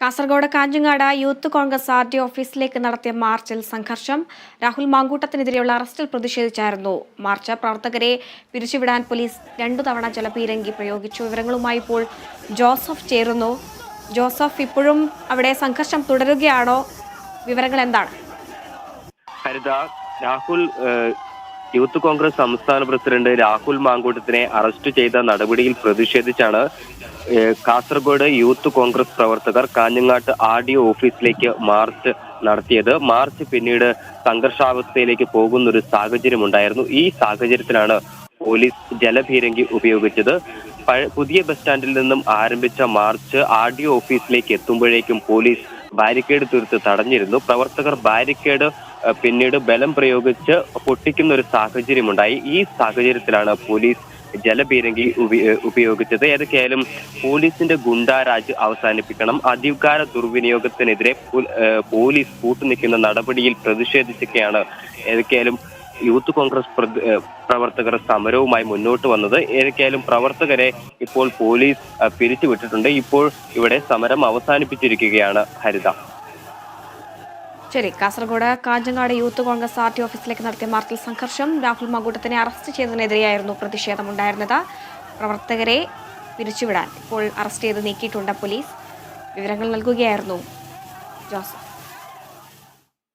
Kasaragod Kanhangad youth congress R D ഓഫീസിലേക്ക് നടത്തിയ മാർച്ചിൽ സംഘർഷം. രാഹുൽ മാങ്കൂട്ടത്തിനെതിരെയുള്ള അറസ്റ്റിൽ പ്രതിഷേധിച്ചായിരുന്നു. മാർച്ച് പ്രവർത്തകരെ പിരിച്ചുവിടാൻ പോലീസ് രണ്ടു തവണ ജലപീരങ്കി പ്രയോഗിച്ചു. വിവരങ്ങളുമായി ഇപ്പോൾ ജോസഫ് ചേരുന്നു. ജോസഫ് ഇപ്പോഴും അവിടെ സംഘർഷം തുടരുകയാണോ? വിവരങ്ങൾ എന്താണ്? രാഹുൽ യൂത്ത് കോൺഗ്രസ് സംസ്ഥാന പ്രസിഡന്റ് രാഹുൽ മാങ്കൂട്ടത്തിനെ അറസ്റ്റ് ചെയ്ത നടപടിയിൽ പ്രതിഷേധിച്ചാണ് കാസർഗോഡ് യൂത്ത് കോൺഗ്രസ് പ്രവർത്തകർ കാഞ്ഞങ്ങാട്ട് ആർ ഡി ഓഫീസിലേക്ക് മാർച്ച് നടത്തിയത്. മാർച്ച് പിന്നീട് സംഘർഷാവസ്ഥയിലേക്ക് പോകുന്ന ഒരു സാഹചര്യം ഉണ്ടായിരുന്നു ഈ സാഹചര്യത്തിലാണ് പോലീസ് ജലഭീരങ്കി ഉപയോഗിച്ചത്. പുതിയ ബസ് സ്റ്റാൻഡിൽ നിന്നും ആരംഭിച്ച മാർച്ച് ആർ ഡി ഓഫീസിലേക്ക് എത്തുമ്പോഴേക്കും പോലീസ് ബാരിക്കേഡ് തീർത്ത് തടഞ്ഞിരുന്നു. പ്രവർത്തകർ ബാരിക്കേഡ് പിന്നീട് ബലം പ്രയോഗിച്ച് പൊട്ടിക്കുന്ന ഒരു സാഹചര്യമുണ്ടായി. ഈ സാഹചര്യത്തിലാണ് പോലീസ് ജലപീരങ്കി ഉപയോഗിച്ചത്. ഏതൊക്കെയായാലും പോലീസിന്റെ ഗുണ്ടാരാജ് അവസാനിപ്പിക്കണം. അധികാര ദുർവിനിയോഗത്തിനെതിരെ പോലീസ് കൂട്ടുനിൽക്കുന്ന നടപടിയിൽ പ്രതിഷേധിച്ചൊക്കെയാണ് ഏതൊക്കെയായാലും യൂത്ത് കോൺഗ്രസ് പ്രവർത്തകർ സമരവുമായി മുന്നോട്ട് വന്നത്. ഏതൊക്കെയായാലും പ്രവർത്തകരെ ഇപ്പോൾ പോലീസ് പിരിച്ചുവിട്ടിട്ടുണ്ട്. ഇപ്പോൾ ഇവിടെ സമരം അവസാനിപ്പിച്ചിരിക്കുകയാണ് ഹരിത. ശരി Kasaragod Kanhangad youth Congress R T ഓഫീസിലേക്ക് നടത്തിയ മാർച്ചിൽ സംഘർഷം രാഹുൽ മാങ്കൂട്ടത്തിനെ അറസ്റ്റ് ചെയ്തതിനെതിരെയായിരുന്നു പ്രതിഷേധമുണ്ടായിരുന്നത്. പ്രവർത്തകരെ പിരിച്ചുവിടാൻ ഇപ്പോൾ അറസ്റ്റ് ചെയ്ത് നീക്കിയിട്ടുണ്ട് പോലീസ്. വിവരങ്ങൾ നൽകുകയായിരുന്നു ജോസഫ്.